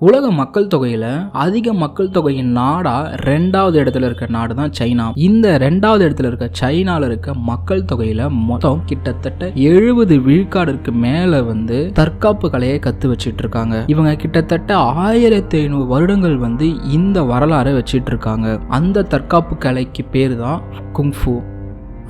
உலக மக்கள் தொகையில் அதிக மக்கள் தொகையின் நாடாக ரெண்டாவது இடத்துல இருக்க நாடு தான் சைனா. இந்த ரெண்டாவது இடத்துல இருக்க சைனாவில் இருக்க மக்கள் தொகையில் மொத்தம் கிட்டத்தட்ட எழுபது விழுக்காடுக்கு மேலே வந்து தற்காப்பு கலையை கற்று வச்சுட்டு இருக்காங்க இவங்க கிட்டத்தட்ட ஆயிரத்தி ஐநூறு வருடங்கள் வந்து இந்த வரலாறை வச்சிட்டு இருக்காங்க அந்த தற்காப்பு கலைக்கு பேர் தான் குங்ஃபு.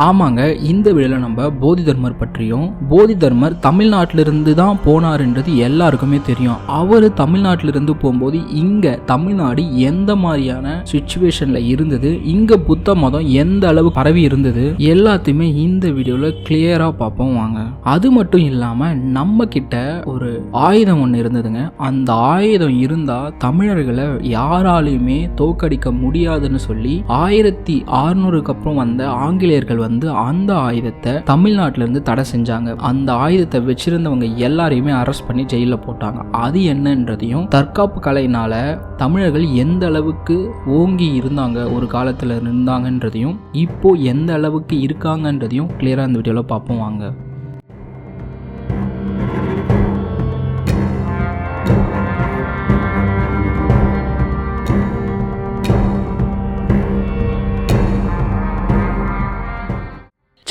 ஆமாங்க இந்த வீடியோவில் நம்ம போதி தர்மர் பற்றியும் போதி தர்மர் தமிழ்நாட்டிலிருந்து தான் போனாருன்றது எல்லாருக்குமே தெரியும். அவர் தமிழ்நாட்டிலிருந்து போகும்போது இங்கே தமிழ்நாடு எந்த மாதிரியான சுச்சுவேஷனில் இருந்தது இங்கே புத்த மதம் எந்த அளவு பரவி இருந்தது எல்லாத்தையுமே இந்த வீடியோவில் கிளியராக பார்ப்போம் வாங்க. அது மட்டும் இல்லாமல் நம்ம கிட்ட ஒரு ஆயுதம் ஒன்று இருந்ததுங்க. அந்த ஆயுதம் இருந்தால் தமிழர்களை யாராலையுமே தோக்கடிக்க முடியாதுன்னு சொல்லி ஆயிரத்தி அறுநூறுக்கு அப்புறம் வந்த ஆங்கிலேயர்கள் வந்து அந்த ஆயுதத்தை தமிழ்நாட்டில இருந்து தடை செஞ்சாங்க. அந்த ஆயுதத்தை வச்சிருந்தவங்க எல்லாரையுமே அரெஸ்ட் பண்ணி ஜெயிலில் போட்டாங்க. அது என்னன்றதையும் தற்காப்பு கலையினால தமிழர்கள் எந்த அளவுக்கு ஓங்கி இருந்தாங்க ஒரு காலத்தில் இருந்தாங்கன்றதையும் இப்போ எந்த அளவுக்கு இருக்காங்கன்றதையும் கிளியராக இந்த வீடியோவில் பார்ப்போம் வாங்க.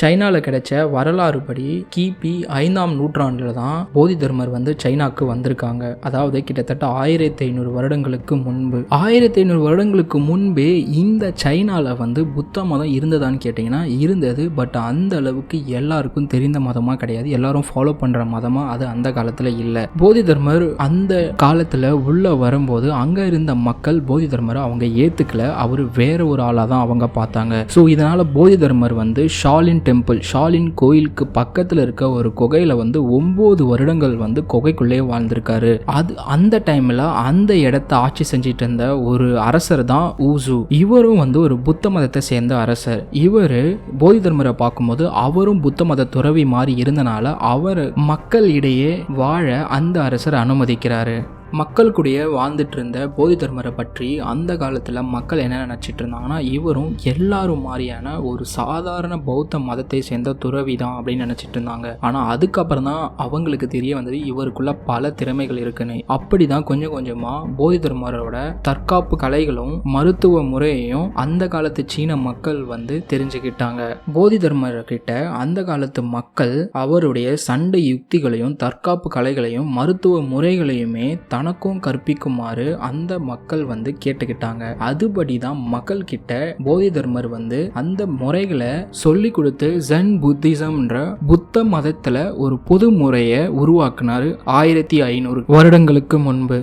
சைனாவில் கிடைச்ச வரலாறு படி கிபி ஐந்தாம் நூற்றாண்டில் தான் போதி தர்மர் வந்து சைனாக்கு வந்திருக்காங்க. அதாவது கிட்டத்தட்ட ஆயிரத்தி ஐநூறு வருடங்களுக்கு முன்பு. ஆயிரத்தி ஐநூறு வருடங்களுக்கு முன்பே இந்த சைனாவில் வந்து புத்த மதம் இருந்ததான்னு கேட்டிங்கன்னா இருந்தது. பட் அந்த அளவுக்கு எல்லாருக்கும் தெரிந்த மதமாக கிடையாது. எல்லாரும் ஃபாலோ பண்ணுற மதமாக அது அந்த காலத்தில் இல்லை. போதி தர்மர் அந்த காலத்தில் உள்ளே வரும்போது அங்கே இருந்த மக்கள் போதி தர்மரை அவங்க ஏற்றுக்கல அவர் வேற ஒரு ஆளாக தான் அவங்க பார்த்தாங்க. ஸோ இதனால் போதி தர்மர் வந்து ஷாலின் டெம்பிள் ஷாலின் கோயிலுக்கு பக்கத்தில் இருக்க ஒரு குகையில் வந்து ஒம்பது வருடங்கள் வந்து குகைக்குள்ளேயே வாழ்ந்திருக்காரு. அது அந்த டைமில் அந்த இடத்த ஆட்சி செஞ்சிட்டு இருந்த ஒரு அரசர் தான் ஊசு. இவரும் வந்து ஒரு புத்த மதத்தை சேர்ந்த அரசர். இவர் போதி தர்மரை பார்க்கும்போது அவரும் புத்த மத துறவி மாதிரி இருந்தனால அவர் மக்கள் இடையே வாழ அந்த அரசர் அனுமதிக்கிறாரு. மக்கள் கூடயே வாழ்ந்துட்டு இருந்த போதி தர்மரை பற்றி அந்த காலத்தில் மக்கள் என்ன நினச்சிட்டு இருந்தாங்கன்னா இவரும் எல்லாரும் மாதிரியான ஒரு சாதாரண பௌத்த மதத்தை சேர்ந்த துறவி தான் அப்படின்னு நினச்சிட்டு இருந்தாங்க ஆனால் அதுக்கப்புறம் தான் அவங்களுக்கு தெரிய வந்தது இவருக்குள்ள பல திறமைகள் இருக்குன்னு. அப்படி தான் கொஞ்சம் கொஞ்சமாக போதி தர்மரோட தற்காப்பு கலைகளும் மருத்துவ முறையையும் அந்த காலத்து சீன மக்கள் வந்து தெரிஞ்சுக்கிட்டாங்க. போதி தர்மர்கிட்ட அந்த காலத்து மக்கள் அவருடைய சண்டை யுக்திகளையும் தற்காப்பு கலைகளையும் மருத்துவ முறைகளையுமே தனக்கும் கற்பிக்குமாறு அந்த மக்கள் வந்து கேட்டுக்கிட்டாங்க. அதுபடி தான் மக்கள் கிட்ட போதி தர்மர் வந்து அந்த முறைகளை சொல்லி கொடுத்து ஜென் புத்திசம்ன்ற புத்த மதத்துல ஒரு புது முறையை உருவாக்குனாரு ஆயிரத்தி ஐநூறு வருடங்களுக்கு முன்பு.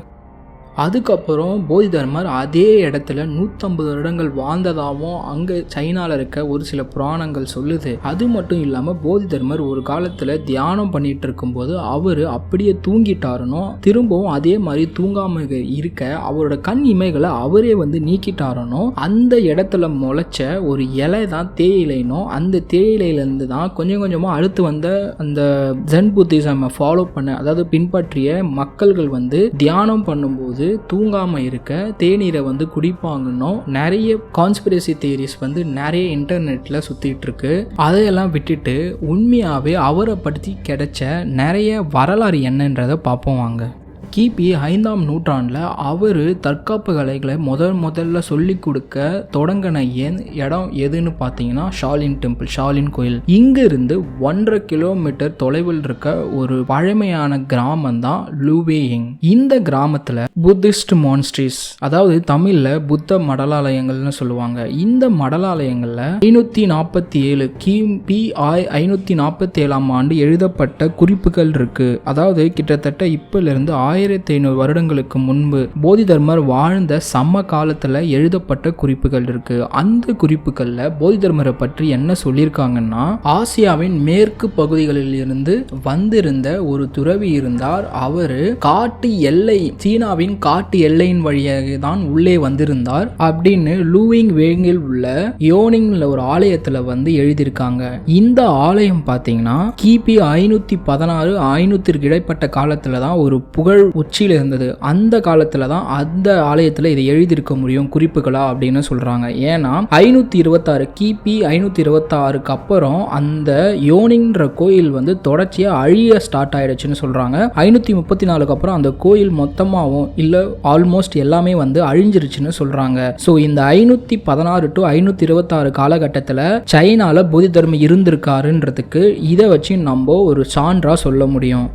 அதுக்கப்புறம் போதி தர்மர் அதே இடத்துல நூற்றம்பது வருடங்கள் வாழ்ந்ததாகவும் அங்கே சைனாவில் இருக்க ஒரு சில புராணங்கள் சொல்லுது. அது மட்டும் இல்லாமல் போதி தர்மர் ஒரு காலத்தில் தியானம் பண்ணிட்டு இருக்கும்போது அவர் அப்படியே தூங்கிட்டாருனோ திரும்பவும் அதே மாதிரி தூங்காம இருக்க அவரோட கண் இமைகளை அவரே வந்து நீக்கிட்டாரனோ அந்த இடத்துல முளைச்ச ஒரு இலை தான் தேயிலைனோ அந்த தேயிலையிலேருந்து தான் கொஞ்சம் கொஞ்சமாக அடுத்து வந்த அந்த ஜென் புத்திசம் ஃபாலோ பண்ண அதாவது பின்பற்றிய மக்கள்கள் வந்து தியானம் பண்ணும்போது தூங்காமல் இருக்க தேநீரை வந்து குடிப்பாங்கன்னோ நிறைய கான்ஸ்பிரசி தியரிஸ் வந்து நிறைய இன்டர்நெட்டில் சுற்றிட்டு இருக்கு அதையெல்லாம் விட்டுட்டு உண்மையாகவே அவரை பற்றி கிடைச்ச நிறைய வரலாறு என்னன்றதை பார்ப்போம் வாங்க. கிபி ஐந்தாம் நூற்றாண்டில் அவர் தற்காப்பு கலைகளை முதல் முதல்ல சொல்லி கொடுக்க தொடங்கின ஏன் இடம் எதுன்னு பார்த்தீங்கன்னா ஷாலின் டெம்பிள் ஷாலின் கோயில். இங்கிருந்து ஒன்றரை கிலோமீட்டர் தொலைவில் இருக்க ஒரு பழமையான கிராமம் தான் லூவேயிங். இந்த கிராமத்தில் புத்திஸ்ட் மான்ஸ்ட்ரிஸ் அதாவது தமிழில் புத்த மடலாலயங்கள்னு சொல்லுவாங்க. இந்த மடலாலயங்களில் ஐநூற்றி நாற்பத்தி ஏழு கிபி ஆய் ஐநூற்றி நாற்பத்தி ஏழாம் ஆண்டு எழுதப்பட்ட குறிப்புகள் இருக்குது அதாவது கிட்டத்தட்ட இப்பிலிருந்து ஆயிரத்தி ஐநூறு வருடங்களுக்கு முன்பு போதி தர்மர் வாழ்ந்த சம காலத்தில் எழுதப்பட்ட குறிப்புகள் இருக்கு. அந்த குறிப்புகளில் போதி தர்மரை பற்றி என்ன சொல்லியிருக்காங்கன்னா ஆசியாவின் மேற்கு பகுதிகளில் இருந்து வந்திருந்த ஒரு துறவி இருந்தார். அவர் காட்டு எல்லை சீனாவின் காட்டு எல்லையின் வழியாக தான் உள்ளே வந்திருந்தார். அப்படின்னு லூவிங் வேங்கில் உள்ள யோனிங்ல ஒரு ஆலயத்தில் வந்து எழுதியிருக்காங்க. இந்த ஆலயம் பார்த்தீங்கன்னா கிபி ஐநூத்தி பதினாறு ஐநூத்திற்கு இடைப்பட்ட காலத்துல தான் ஒரு புகழ் கடல் உச்சியில் இருந்தது. அந்த காலத்தில் தான் அந்த ஆலயத்தில் இதை எழுதியிருக்க முடியும் குறிப்புகளா அப்படின்னு சொல்கிறாங்க ஏன்னா ஐநூற்றி இருபத்தாறு கிபி ஐநூற்றி இருபத்தாறுக்கு அப்புறம் அந்த யோனின்ற கோயில் வந்து தொடர்ச்சியாக அழிய ஸ்டார்ட் ஆயிடுச்சுன்னு சொல்கிறாங்க ஐநூற்றி முப்பத்தி நாலுக்கு அப்புறம் அந்த கோயில் மொத்தமாகவும் இல்லை ஆல்மோஸ்ட் எல்லாமே வந்து அழிஞ்சிருச்சுன்னு சொல்கிறாங்க ஸோ இந்த ஐநூற்றி பதினாறு டு ஐநூற்றி இருபத்தாறு காலகட்டத்தில் சைனாவில் புதி தர்மம் இருந்திருக்காருன்றதுக்கு இதை வச்சு நம்ம ஒரு சான்றாக சொல்ல முடியும்.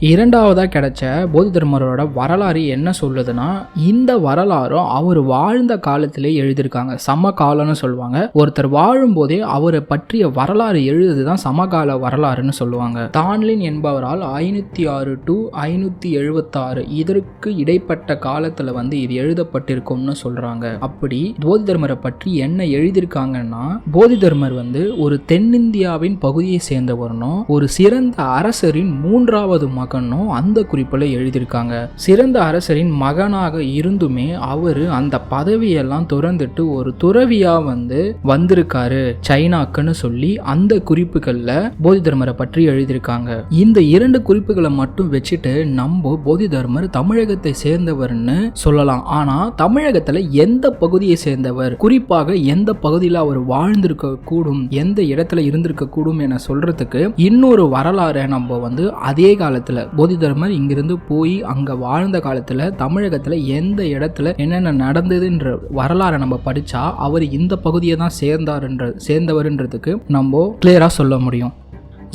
இரண்டாவதாக கிடைச்ச போதி தர்மரோட வரலாறு என்ன சொல்லுதுன்னா இந்த வரலாறும் அவர் வாழ்ந்த காலத்திலே எழுதியிருக்காங்க. சமகாலம்னு சொல்லுவாங்க. ஒருத்தர் வாழும்போதே அவரை பற்றிய வரலாறு எழுதுது தான் சமகால வரலாறுன்னு சொல்லுவாங்க. தான்லின் என்பவரால் ஐநூற்றி ஆறு டு ஐநூற்றி எழுபத்தாறு இதற்கு இடைப்பட்ட காலத்தில் வந்து இது எழுதப்பட்டிருக்கும்னு சொல்கிறாங்க அப்படி போதி தர்மரை பற்றி என்ன எழுதியிருக்காங்கன்னா போதி தர்மர் வந்து ஒரு தென்னிந்தியாவின் பகுதியை சேர்ந்தவரனும் ஒரு சிறந்த அரசரின் மூன்றாவது மகனும் அந்த குறிப்பில் எழுதியிருக்காங்க. சிறந்த அரசரின் மகனாக இருந்துமே அவர் அந்த பதவியெல்லாம் துறந்துட்டு ஒரு துறவியா வந்து வந்திருக்காரு சைனாக்குன்னு சொல்லி அந்த குறிப்புகளில் போதி தர்மரை பற்றி எழுதியிருக்காங்க. இந்த இரண்டு குறிப்புகளை மட்டும் வச்சுட்டு நம்ம போதி தர்மர் தமிழகத்தை சேர்ந்தவர்னு சொல்லலாம். ஆனா தமிழகத்துல எந்த பகுதியை சேர்ந்தவர் குறிப்பாக எந்த பகுதியில் அவர் வாழ்ந்திருக்க கூடும் எந்த இடத்துல இருந்திருக்க கூடும் என சொல்றதுக்கு இன்னொரு வரலாறை நம்ம வந்து அதே காலத்துல போதி தர்மர் இங்கிருந்து போய் அங்கே வாழ்ந்த காலத்தில் தமிழகத்தில் எந்த இடத்துல என்னென்ன நடந்ததுன்ற வரலாறை நம்ம படித்தா அவர் இந்த பகுதியை தான் சேர்ந்தாருன்ற சேர்ந்தவர்ன்றதுக்கு நம்ம கிளியராக சொல்ல முடியும்.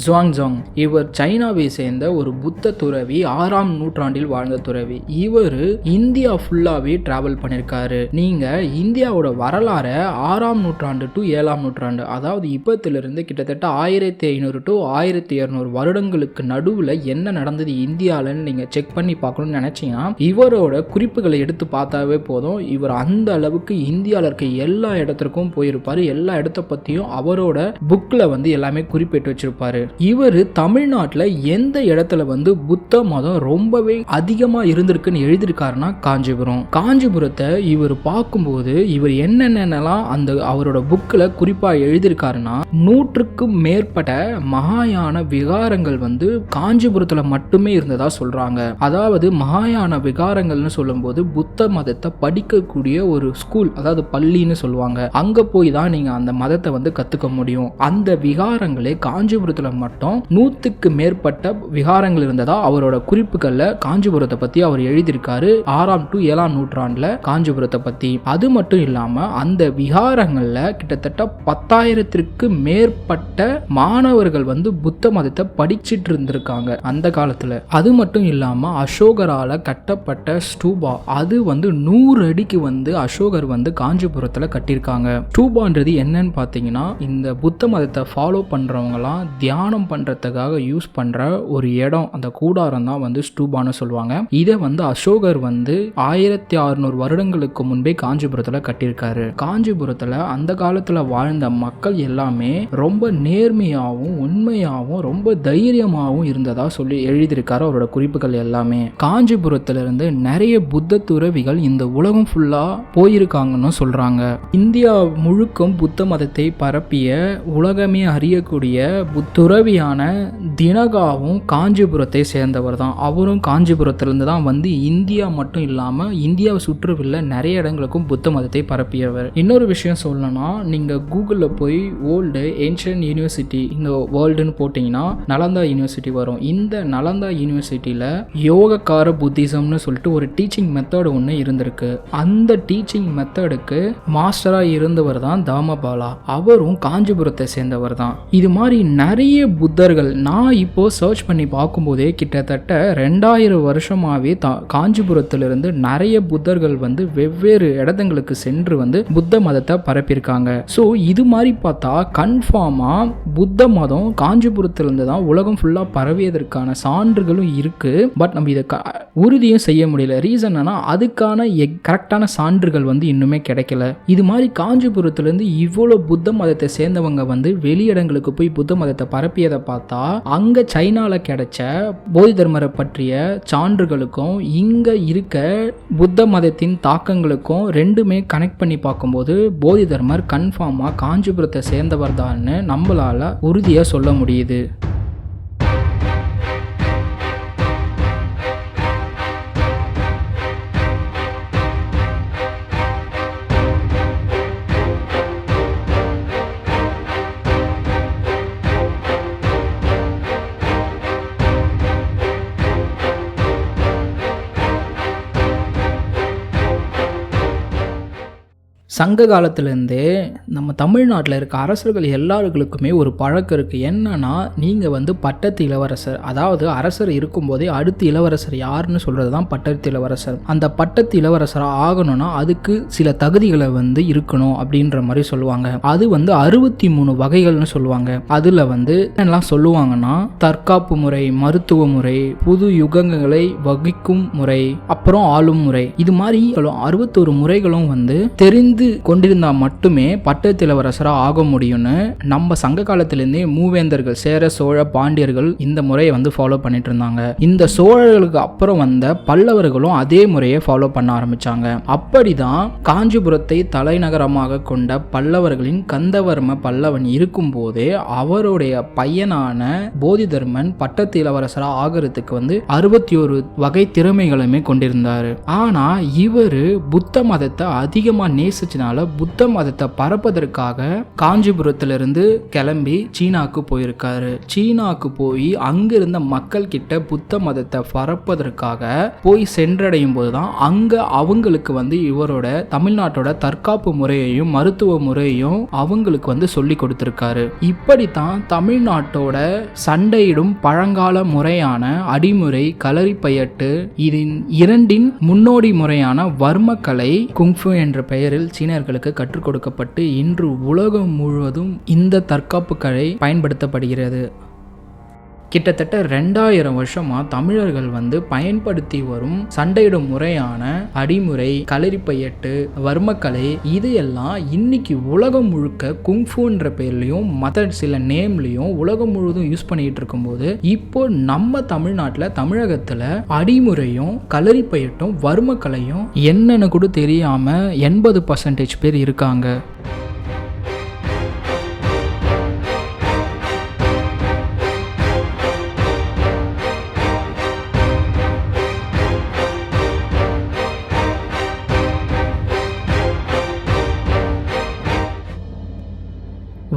ஜுவாங்ஜாங் இவர் சைனாவை சேர்ந்த ஒரு புத்த துறவி ஆறாம் நூற்றாண்டில் வாழ்ந்த துறவி. இவர் இந்தியா ஃபுல்லாவே டிராவல் பண்ணியிருக்காரு நீங்க இந்தியாவோட வரலாறை ஆறாம் நூற்றாண்டு டு ஏழாம் நூற்றாண்டு அதாவது இப்பத்திலிருந்து கிட்டத்தட்ட ஆயிரத்தி ஐநூறு டு ஆயிரத்தி இரநூறு வருடங்களுக்கு நடுவில் என்ன நடந்தது இந்தியாவில்னு நீங்க செக் பண்ணி பார்க்கணும்னு நினைச்சீங்கன்னா இவரோட குறிப்புகளை எடுத்து பார்த்தாவே போதும். இவர் அந்த அளவுக்கு இந்தியாவில் இருக்க எல்லா இடத்திற்கும் போயிருப்பார். எல்லா இடத்த பற்றியும் அவரோட புக்கில் வந்து எல்லாமே குறிப்பிட்டு வச்சிருப்பாரு. இவர் தமிழ்நாட்டில் எந்த இடத்துல வந்து புத்த மதம் ரொம்பவே அதிகமாக இருந்திருக்குன்னு எழுதியிருக்காருன்னா காஞ்சிபுரம். காஞ்சிபுரத்தை இவர் பார்க்கும்போது இவர் என்னென்னலாம் அந்த அவரோட புக்கில் குறிப்பாக எழுதியிருக்காருன்னா நூற்றுக்கும் மேற்பட்ட மகாயான விகாரங்கள் வந்து காஞ்சிபுரத்தில் மட்டுமே இருந்ததா சொல்கிறாங்க அதாவது மகாயான விகாரங்கள்னு சொல்லும்போது புத்த மதத்தை படிக்கக்கூடிய ஒரு ஸ்கூல் அதாவது பள்ளின்னு சொல்லுவாங்க. அங்கே போய் தான் நீங்கள் அந்த மதத்தை வந்து கற்றுக்க முடியும். அந்த விகாரங்களே காஞ்சிபுரத்தில் மட்டும் நூற்றுக்கு மேற்பட்ட விகாரங்கள் இருந்ததா அவரோட குறிப்புகளில் காஞ்சிபுரத்தை பற்றி அவர் எழுதியிருக்காரு. ஆறாம் டு ஏழாம் நூற்றாண்டில் காஞ்சிபுரத்தை பற்றி அது மட்டும் இல்லாமல் அந்த விகாரங்களில் கிட்டத்தட்ட பத்தாயிரத்திற்கு மேற்பட்ட மாணவர்கள் வந்து புத்த மதத்தை படிச்சிட்டு இருந்திருக்காங்க அந்த காலத்தில். அது மட்டும் இல்லாமல் அசோகரால் கட்டப்பட்ட ஸ்டூபா அது வந்து நூறு அடிக்கு வந்து அசோகர் வந்து காஞ்சிபுரத்தில் கட்டியிருக்காங்க. ஸ்டூபான்றது என்னன்னு பார்த்தீங்கன்னா இந்த புத்த மதத்தை ஃபாலோ பண்ணுறவங்களாம் தியானம் பண்ணுறதுக்காக யூஸ் பண்ணுற ஒரு இடம் அந்த கூடாரம் தான் வந்து ஸ்டூபான்னு சொல்லுவாங்க. இதை வந்து அசோகர் வந்து ஆயிரத்தி அறுநூறு வருடங்களுக்கு முன்பே காஞ்சிபுரத்தில் கட்டியிருக்காரு. காஞ்சிபுரத்தில் அந்த காலத்தில் வாழ்ந்த மக்கள் எல்லாமே ரொம்ப நேர்மையாகவும் உண்மையாகவும் ரொம்ப தைரியமாகவும் இருந்ததா சொல்லி எழுதியிருக்காரு அவரோட குறிப்புகள் எல்லாமே. காஞ்சிபுரத்திலிருந்து நிறைய புத்த துறவிகள் இந்த உலகம் ஃபுல்லாக போயிருக்காங்கன்னு சொல்கிறாங்க இந்தியா முழுக்கும் புத்த மதத்தை பரப்பிய உலகமே அறியக்கூடிய புத் துறவியான தினகாவும் காஞ்சிபுரத்தை சேர்ந்தவர் தான் அவரும் காஞ்சிபுரத்திலிருந்து தான் வந்து இந்தியா மட்டும் இல்லாமல் இந்தியாவை சுற்றுவில் நிறைய இடங்களுக்கும் புத்த மதத்தை பரப்பியவர். இன்னொரு விஷயம் சொல்லணும்னா நீங்கள் கூகுளில் போய் ஓல்டு ஏன்ஷியன் யூனிவர்சிட்டி இந்த வேர்ல்டுன்னு போட்டிங்கன்னா நலந்தா யூனிவர்சிட்டி வரும். இந்த நலந்தா யூனிவர்சிட்டியில் யோகக்கார புத்திசம்னு சொல்லிட்டு ஒரு டீச்சிங் மெத்தடு ஒன்று இருந்திருக்கு. அந்த டீச்சிங் மெத்தடுக்கு மாஸ்டராக இருந்தவர் தான் தாமபாலா. அவரும் காஞ்சிபுரத்தை சேர்ந்தவர் தான் இது மாதிரி நிறைய புத்தர்கள் நான் இப்போது சர்ச் பண்ணி பார்க்கும்போதே கிட்டத்தட்ட ரெண்டாயிரம் வருஷமாகவே தா காஞ்சிபுரத்திலிருந்து நிறைய புத்தர்கள் வந்து வெவ்வேறு இடத்துங்களுக்கு சென்று வந்து புத்த மதத்தை பரப்பியிருக்காங்க. ஸோ இது மாதிரி பார்த்தா கன்ஃபார்மாக புத்த மதம் காஞ்சிபுரத்திலிருந்து தான் உலகம் ஃபுல்லாக பரவியதற்கான சான்றுகளும் இருக்குது பட் நம்ம இதை க உறுதியும் செய்ய முடியல. ரீசன் என்னன்னா அதுக்கான எக் கரெக்டான சான்றுகள் வந்து இன்னுமே கிடைக்கல. இது மாதிரி காஞ்சிபுரத்துலேருந்து இவ்வளோ புத்த மதத்தை சேர்ந்தவங்க வந்து வெளியிடங்களுக்கு போய் புத்த மதத்தை பரப்பியதை பார்த்தா அங்கே சைனாவில் கிடைச்ச போதி தர்மரை பற்றிய சான்றுகளுக்கும் இங்கே இருக்க புத்த மதத்தின் தாக்கங்களுக்கும் ரெண்டுமே கனெக்ட் பண்ணி பார்க்கும்போது போதி தர்மர் கன்ஃபார்மாக காஞ்சிபுரத்தை சேர்ந்தவர் தான்னு நம்மளால் உறுதியாக சொல்ல முடியுது. சங்க காலத்துலேருந்தே நம்ம தமிழ்நாட்டில் இருக்க அரசர்கள் எல்லாருகளுக்குமே ஒரு பழக்கம் இருக்குது என்னன்னா நீங்கள் வந்து பட்டத்து இளவரசர் அதாவது அரசர் இருக்கும்போதே அடுத்து இளவரசர் யாருன்னு சொல்கிறது தான் பட்டத்து இளவரசர். அந்த பட்டத்து இளவரசராக ஆகணும்னா அதுக்கு சில தகுதிகளை வந்து இருக்கணும் அப்படின்ற மாதிரி சொல்லுவாங்க. அது வந்து அறுபத்தி மூணு வகைகள்னு சொல்லுவாங்க. அதில் வந்து என்னெல்லாம் சொல்லுவாங்கன்னா தற்காப்பு முறை மருத்துவ முறை புது யுகங்களை வகிக்கும் முறை அப்புறம் ஆளும் முறை. இது மாதிரி அறுபத்தொரு முறைகளும் வந்து தெரிந்து கொண்டிருந்தா மட்டுமே பட்டத்திலவரசராக ஆக முடியும்னு நம்ம சங்க காலத்திலேருந்தே மூவேந்தர்கள் சேர சோழ பாண்டியர்கள் இந்த முறையை வந்து ஃபாலோ பண்ணிட்டு இருந்தாங்க இந்த சோழர்களுக்கு அப்புறம் வந்த பல்லவர்களும் அதே முறையை ஃபாலோ பண்ண ஆரம்பிச்சாங்க. அப்படிதான் காஞ்சிபுரத்தை தலைநகரமாக கொண்ட பல்லவர்களின் கந்தவர்ம பல்லவன் இருக்கும்போது அவருடைய பையனான போதிதர்மன் பட்டத்து இளவரசராக ஆகிறதுக்கு வந்து அறுபத்தி ஒரு வகை திறமைகளுமே கொண்டிருந்தார். ஆனா இவர் புத்த மதத்தை அதிகமாக நேசிச்சனால புத்த மதத்தை பரப்பதற்காக காஞ்சிபுரத்திலிருந்து கிளம்பி சீனாக்கு போயிருக்காரு. சீனாக்கு போய் அங்கிருந்த மக்கள் கிட்ட புத்த மதத்தை பரப்பதற்காக போய் சென்றடையும் போதுதான் அங்க அவங்களுக்கு வந்து இவரோட தமிழ்நாட்டோட தற்காப்பு முறையையும் மருத்துவ முறையையும் அவங்களுக்கு வந்து சொல்லி கொடுத்துருக்காரு. இப்படித்தான் தமிழ்நாட்டோட சண்டையிடும் பழங்கால முறையான அடிமுறை களரி பையட்டு இதன் இரண்டின் முன்னோடி முறையான வர்மக்கலை குங்ஃபு என்ற பெயரில் சீனர்களுக்கு கற்றுக் கொடுக்கப்பட்டு இன்று உலகம் முழுவதும் இந்த தற்காப்பு கலை பயன்படுத்தப்படுகிறது. கிட்டத்தட்ட ரெண்டாயிரம் வருஷமா தமிழர்கள் வந்து பயன்படுத்தி வரும் சண்டையிடும் முறையான அடிமுறை களரிப்பையட்டு வர்மக்கலை இது எல்லாம் இன்னைக்கு உலகம் முழுக்க குங்ஃபுன்ற பேர்லையும் மற்ற சில நேம்லையும் உலகம் முழுவதும் யூஸ் பண்ணிட்டு இருக்கும்போது இப்போ நம்ம தமிழ்நாட்டில் தமிழகத்தில் அடிமுறையும் களரிப்பையட்டும் வர்மக்கலையும் என்னன்னு கூட தெரியாம எண்பது பர்சன்டேஜ் பேர் இருக்காங்க.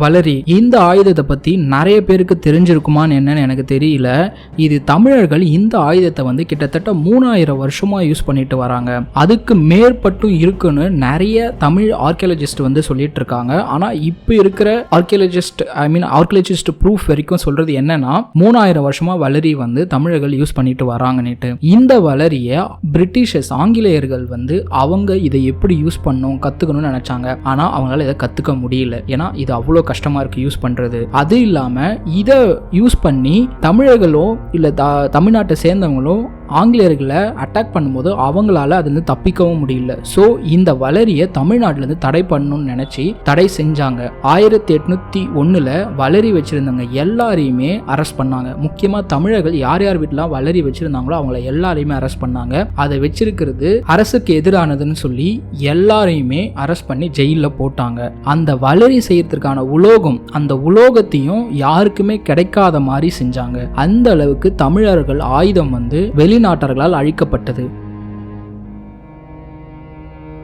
வளரி இந்த ஆயுதத்தை பற்றி நிறைய பேருக்கு தெரிஞ்சிருக்குமான்னு என்னன்னு எனக்கு தெரியல. இது தமிழர்கள் இந்த ஆயுதத்தை வந்து கிட்டத்தட்ட மூணாயிரம் வருஷமாக யூஸ் பண்ணிட்டு வராங்க. அதுக்கு மேற்பட்டும் இருக்குன்னு நிறைய தமிழ் ஆர்கியாலஜிஸ்ட் வந்து சொல்லிட்டு இருக்காங்க. ஆனால் இப்போ இருக்கிற archaeologist I mean archaeologist proof வரைக்கும் சொல்கிறது என்னன்னா மூணாயிரம் வருஷமாக வளரி வந்து தமிழர்கள் யூஸ் பண்ணிட்டு வராங்கன்னுட்டு. இந்த வளரியை பிரிட்டிஷர்ஸ் ஆங்கிலேயர்கள் வந்து அவங்க இதை எப்படி யூஸ் பண்ணணும் கற்றுக்கணும்னு நினச்சாங்க. ஆனால் அவங்களால இதை கற்றுக்க முடியல. ஏன்னா இது அவ்வளோ கஷ்டமாக இருக்குது யூஸ் பண்ணுறது அது இல்லாமல் இதை யூஸ் பண்ணி தமிழர்களோ இல்லை த தமிழ்நாட்டை சேர்ந்தவங்களோ ஆங்கிலேயர்களை அட்டாக் பண்ணும்போது அவங்களால அதுலேருந்து தப்பிக்கவும் முடியல. ஸோ இந்த வளரியை தமிழ்நாட்டிலேருந்து தடை பண்ணணும்னு நினச்சி தடை செஞ்சாங்க. ஆயிரத்தி எட்நூற்றி ஒன்றில் வளரி வச்சுருந்தவங்க எல்லாரையுமே அரெஸ்ட் பண்ணாங்க. முக்கியமாக தமிழர்கள் யார் யார் வீட்டிலாம் வளரி வச்சுருந்தாங்களோ அவங்கள எல்லாரையுமே அரெஸ்ட் பண்ணாங்க. அதை வச்சிருக்கிறது அரசுக்கு எதிரானதுன்னு சொல்லி எல்லாரையுமே அரெஸ்ட் பண்ணி ஜெயிலில் போட்டாங்க. அந்த வளரி செய்யறதுக்கான உலோகம் அந்த உலோகத்தையும் யாருக்குமே கிடைக்காத மாதிரி செஞ்சாங்க. அந்த அளவுக்கு தமிழர்கள் ஆயுதம் வந்து வெளிநாட்டர்களால் அழிக்கப்பட்டது.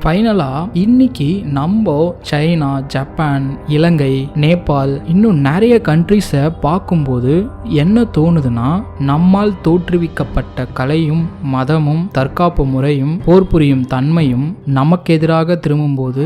ஃபைனலாக இன்னைக்கு நம்ம சைனா ஜப்பான் இலங்கை நேபாள் இன்னும் நிறைய கண்ட்ரிஸை பார்க்கும்போது என்ன தோணுதுன்னா நம்மால் தோற்றுவிக்கப்பட்ட கலையும் மதமும் தற்காப்பு முறையும் போர் புரியும் தன்மையும் நமக்கு எதிராக திரும்பும்போது